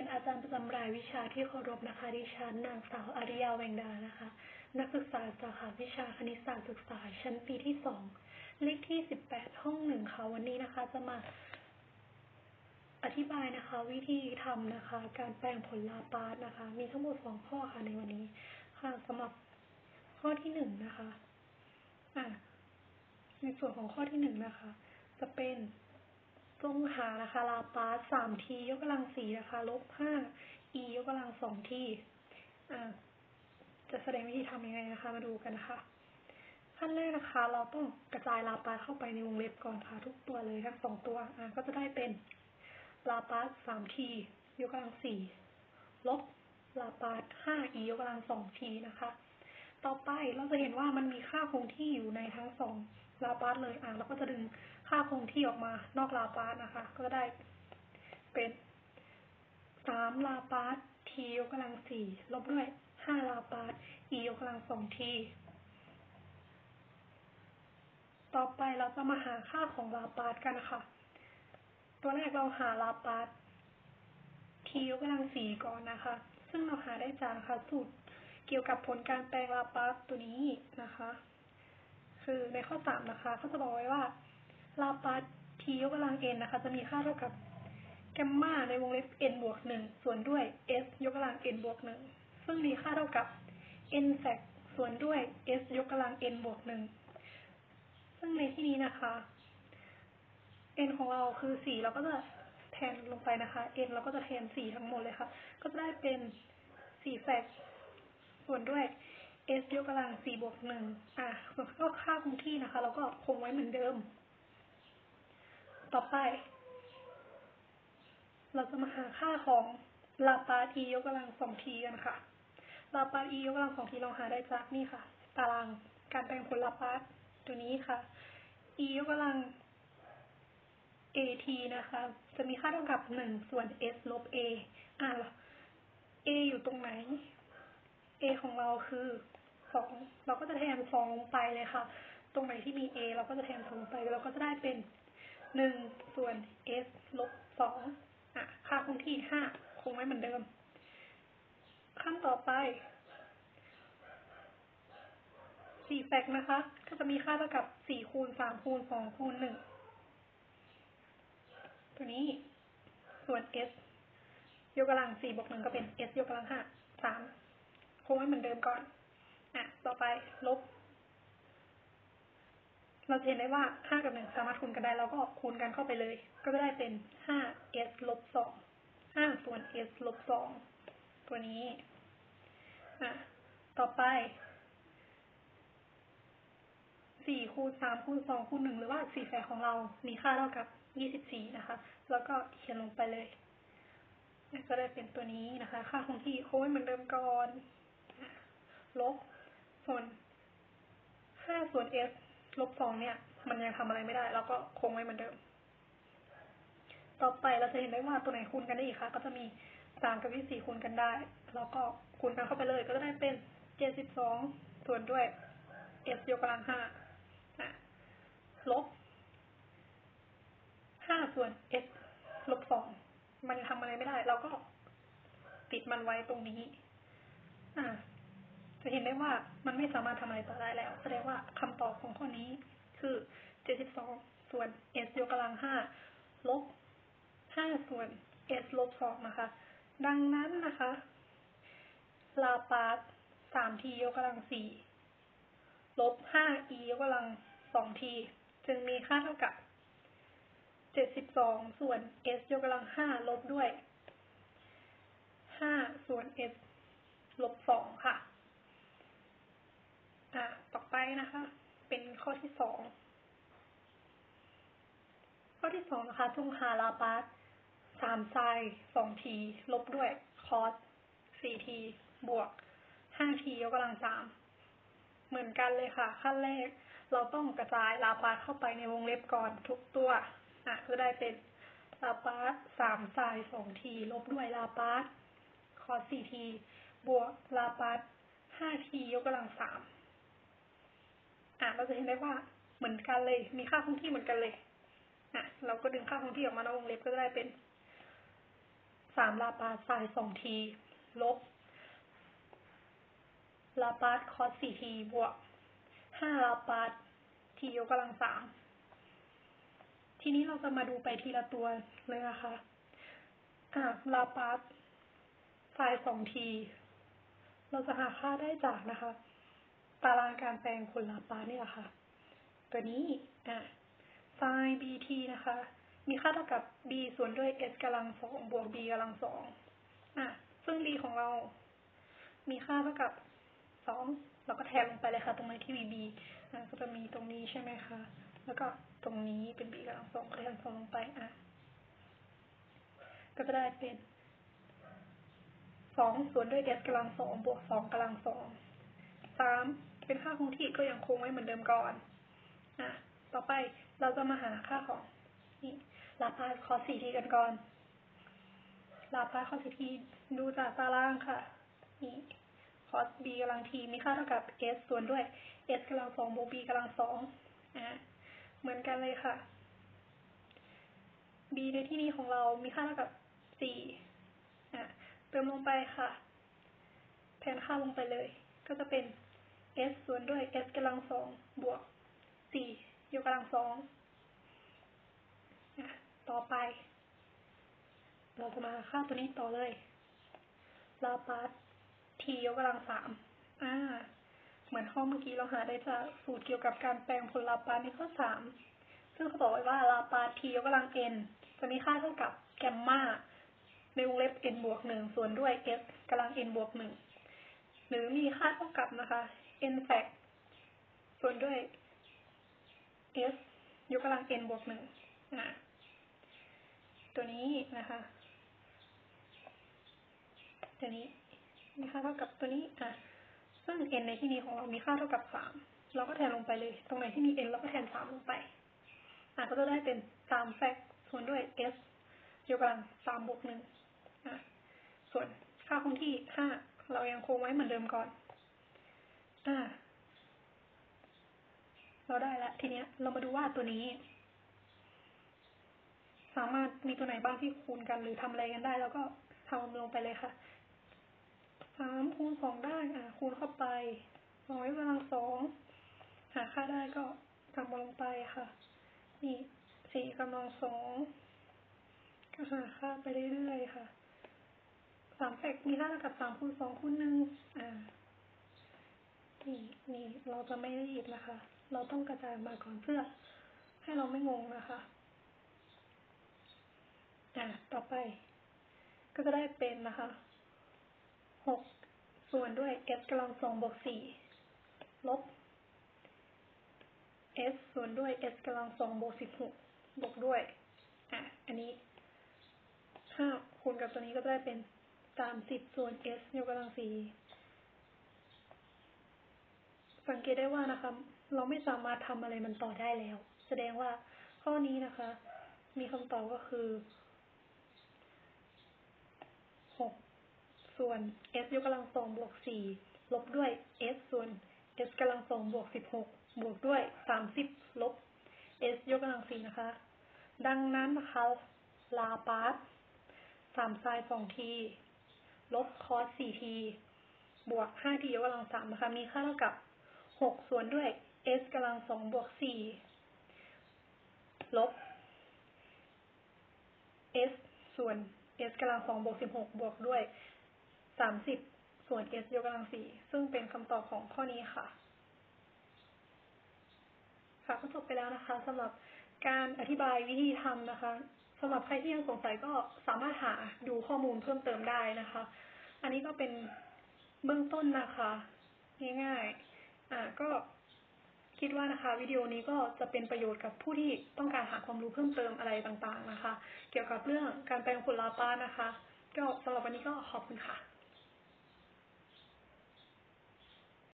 นอาจารย์ประจำรายวิชาที่เคารพนะคะดิฉันนางสาวอาริยาแวงดานะคะ นักศึกษาสาขาวิชาคณิตศาสตร์ศึกษา ชั้นปีที่สองเลขที่สิบแปดห้องหนึ่งค่ะวันนี้นะคะ จะมาอธิบายนะคะ วิธีทำนะคะ การแปลงผลลาปาสนะคะ มีทั้งหมดสองข้อค่ะในวันนี้ ค่ะสำหรับข้อที่หนึ่งนะคะอะในส่วนของข้อที่หนึ่งนะคะ จะเป็น จงหานะคะลาปาสสามทียกกำลังสี่นะคะลบห้า e ยกกำลังสองทีอ่าจะแสดงวิธีทำยังไงนะคะ มาดูกันนะคะขั้นแรกนะคะ เราต้องกระจายลาปาสเข้าไปในวงเล็บก่อนค่ะ ทุกตัวเลยทั้งสองตัวอ่าก็จะได้เป็นลาปาสสามทียกกำลังสี่ลบลาปาสห้า e ยกกำลังสองทีนะคะ ต่อไปเราจะเห็นว่ามันมีค่าคงที่อยู่ในทั้งสอง ลาปาสเลยอ่าเราก็จะดึงค่าคงที่ออกมานอกลาปาสนะคะ ก็ได้เป็นสามลาปาสทียกกำลังสี่ลบด้วยห้าลาปาส e ยกกำลังสองทีต่อไปเราจะมาหาค่าของลาปาสกันนะคะ ตัวแรกเราหาลาปาสทียกกำลังสี่ก่อนนะคะ ซึ่งเราหาได้จากค่ะสูตรเกี่ยวกับผลการแปลงลาปาสตัวนี้นะคะ คือในข้อสามนะคะเขาจะบอกไว้ว่าลาปาสทียกกำลัง n นะคะ จะมีค่าเท่ากับแกมมาในวงเล็บ n บวกหนึ่งส่วนด้วย s ยกกำลัง n บวกหนึ่งซึ่งมีค่าเท่ากับ n แสกส่วนด้วย s ยกกำลัง n บวกหนึ่งซึ่งในที่นี้นะคะ n ของเราคือสี่เราก็จะแทนลงไปนะคะ n เราก็จะแทนสี่ทั้งหมดเลยค่ะ ก็จะได้เป็นสี่แสกส่วนด้วย s ยกกำลังสี่บวกหนึ่งอะก็ค่าคงที่นะคะเราก็คงไว้เหมือนเดิม ต่อไป เราจะมาหาค่าของลาปาส e ยกกำลังสองทีกันค่ะ ลาปาส e ยกกำลังสองทีเราหาได้จากนี่ค่ะ ตารางการแปลงผลลาปาตัวนี้ค่ะ e ยกกำลัง at นะคะ จะมีค่าเท่ากับหนึ่งส่วน s ลบ a อ่า a อยู่ตรงไหน a ของเราคือ สองเราก็จะแทนสองลงไปเลยค่ะ ตรงไหนที่มี a เราก็จะแทนสองลงไปเราก็จะได้เป็นหนึ่งส่วน s ลบสองอะค่าคงที่ห้าคงไว้เหมือนเดิม ขั้นต่อไปสี่แฟกนะคะ ก็จะมีค่าเท่ากับสี่คูณสามคูณสองคูณหนึ่งตัวนี้ส่วน s ยกกำลังสี่บวกหนึ่งก็เป็น s ยกกำลังห้าสามคงไว้เหมือนเดิมก่อน ต่อไปลบ เราเห็นได้ว่าห้ากับหนึ่งสามารถคูณกันได้เราก็คูณกันเข้าไปเลย ก็จะได้เป็นห้า s ลบสองห้าส่วน s ลบสองตัวนี้อะต่อไปสี่คูณสามคูณสองคูณหนึ่งหรือว่าสี่แฝดของเรา มีค่าเท่ากับยี่สิบสี่นะคะ แล้วก็เขียนลงไปเลยก็ได้เป็นตัวนี้นะคะ ค่าคงที่โค้งเหมือนเดิมก่อน ลบ ส่วนห้าส่วน s ลบสองเนี่ย มันยังทำอะไรไม่ได้ แล้วก็คงไว้เหมือนเดิม ต่อไปเราจะเห็นได้ว่าตัวไหนคูณกันได้อีกคะก็จะมีสามกับยี่สี่คูณกันได้ แล้วก็คูณกันเข้าไปเลย ก็จะได้เป็นเจ็ดสิบสองส่วนด้วย s ยกกำลังห้าลบห้าส่วน s ลบสองมันทำอะไรไม่ได้ เราก็ติดมันไว้ตรงนี้ อ่า จะเห็นได้ว่ามันไม่สามารถทำอะไรต่อได้แล้ว แสดงว่าคำตอบของข้อนี้คือเจ็ดสิบสองส่วน s ยกกำลังห้าลบห้าส่วน s ลบสองนะคะ ดังนั้นนะคะ ลาปาสสามทียกกำลังสี่ลบห้า e ยกกำลังสองทีจึงมีค่าเท่ากับเจ็ดสิบสองส่วน s ยกกำลังห้าลบด้วยห้าส่วน s ลบสองค่ะ อะต่อไปนะคะ เป็นข้อที่สองข้อที่สองนะคะจงหาลาปาสสามไซสองทีลบด้วยคอสสี่ทีบวกห้าทียกกำลังสามเหมือนกันเลยค่ะ ขั้นแรก เราต้องกระจายลาปาสเข้าไปในวงเล็บก่อนทุกตัวอะก็ได้เป็นลาปาสสามไซสองทีลบด้วยลาปาสคอสสี่ทีบวกลาปาสห้าทียกกำลังสาม อะเราจะเห็นได้ว่าเหมือนกันเลย มีค่าคงที่เหมือนกันเลยอะเราก็ดึงค่าคงที่ออกมานอกวงเล็บก็ได้เป็นสามลาปาสไซสองทีลบลาปาสคอสสี่ทีบวกห้าลาปาสทียกกำลังสามทีนี้เราจะมาดูไปทีละตัวเลยนะคะอะลาปาสไซสองทีเราจะหาค่าได้จากนะคะ ตารางการแปลงผลลาปานี่แหละค่ะ ตัวนี้อะไซน์ bt นะคะ มีค่าเท่ากับ b ส่วนด้วย s กำลังสองบวก b กำลังสองอะ ซึ่ง b ของเรา มีค่าเท่ากับสองเราก็แทนลงไปเลยค่ะ ตรงไหนที่มี b อะก็จะมีตรงนี้ใช่ไหมคะ แล้วก็ตรงนี้เป็น b กำลังสองก็แทนสองลงไปอะ ก็จะได้เป็นสองส่วนด้วย s กำลังสองบวกสองกำลังสองสาม เป็นค่าคงที่ก็ยังคงไว้เหมือนเดิมก่อนอะต่อไปเราจะมาหาค่าของนี่ลาพาสคอสี่ทีกันก่อนลาพาสคอสี่ทีดูจากตารางค่ะนี่คอสบีกำลังทีมีค่าเท่ากับ s ส่วนด้วย s กำลังสองบวก b กำลังสองอะเหมือนกันเลยค่ะ b ในที่นี้ของเรามีค่าเท่ากับสี่อะเติมลงไปค่ะ แทนค่าลงไปเลย ก็จะเป็น s ส่วนด้วย s กำลังสองบวกสี่ยกกำลังสองต่อไป เราจะมาค่าตัวนี้ต่อเลยลาปาสทียกกำลังสามอ่า เหมือนข้อเมื่อกี้เราหาได้จากสูตรเกี่ยวกับการแปลงผลลาปาสในข้อสามซึ่งเขาบอกไว้ว่าลาปาสทียกกำลัง n จะมีค่าเท่ากับแกมมาในวงเล็บ n บวกหนึ่งส่วนด้วย s กำลัง n บวกหนึ่งหรือมีค่าเท่ากับนะคะ n แฟกส่วนด้วย s ยกกำลัง n บวกหนึ่งอ่าตัวนี้นะคะตัวนี้มีค่าเท่ากับตัวนี้อะซึ่ง n ในที่นี้ของเรามีค่าเท่ากับสามเราก็แทนลงไปเลย ตรงไหนที่มี n เราก็แทนสามลงไปอะก็จะได้เป็นสามแฟกส่วนด้วย s ยกกำลังสามบวกหนึ่งอะส่วนค่าคงที่ห้าเรายังคงไว้เหมือนเดิมก่อน อ่า เราได้แล้วทีเนี้ย เรามาดูว่าตัวนี้ สามารถมีตัวไหนบ้างที่คูณกันหรือทำอะไรกันได้ แล้วก็ทำลงไปเลยค่ะสามคูณสองได้ อ่า คูณเข้าไปสองยกกำลังสองหาค่าได้ก็ทำลงไปค่ะ นี่สี่กำลังสองก็หาค่าไปเรื่อยๆค่ะสามแฟกมีค่าเท่ากับสามคูณสองคูณหนึ่งอ่า นี่นี่เราจะไม่รีบนะคะ เราต้องกระจายมาก่อนเพื่อ ให้เราไม่งงนะคะอะต่อไป ก็จะได้เป็นนะคะหกส่วนด้วย s กำลังสองบวกสี่ลบ s ส่วนด้วย s กำลังสองบวกสิบหกบวกด้วย อะ อันนี้ห้าคูณกับตัวนี้ก็ได้เป็นสามสิบส่วน s ยกกำลังสี่ สังเกตได้ว่านะคะ เราไม่สามารถทำอะไรมันต่อได้แล้ว แสดงว่าข้อนี้นะคะ มีคำตอบก็คือหกส่วน s ยกกำลังสองบวกสี่ลบด้วย s ส่วน s กำลังสองบวกสิบหกบวกด้วยสามสิบลบ s ยกกำลังสี่นะคะ ดังนั้นนะคะลาปาสสามไซน์สองทีลบคอสสี่ทีบวกห้าทียกกำลังสามนะคะ มีค่าเท่ากับ หกส่วนด้วย s กำลังสองบวกสี่ลบ s ส่วน s กำลังสองบวกสิบหกบวกด้วยสามสิบส่วน s ยกกำลังสี่ซึ่งเป็นคำตอบของข้อนี้ค่ะ ค่ะก็จบไปแล้วนะคะสำหรับการอธิบายวิธีทำนะคะสำหรับใครที่ยังสงสัยก็สามารถหาดูข้อมูลเพิ่มเติมได้นะคะ อันนี้ก็เป็นเบื้องต้นนะคะ ง่ายๆ อ่าก็คิดว่านะคะวิดีโอนี้ก็จะเป็นประโยชน์กับผู้ที่ต้องการหาความรู้เพิ่มเติมอะไรต่างๆนะคะ เกี่ยวกับเรื่องการแปลงผลลาป้านะคะ ก็สำหรับวันนี้ก็ขอบคุณค่ะ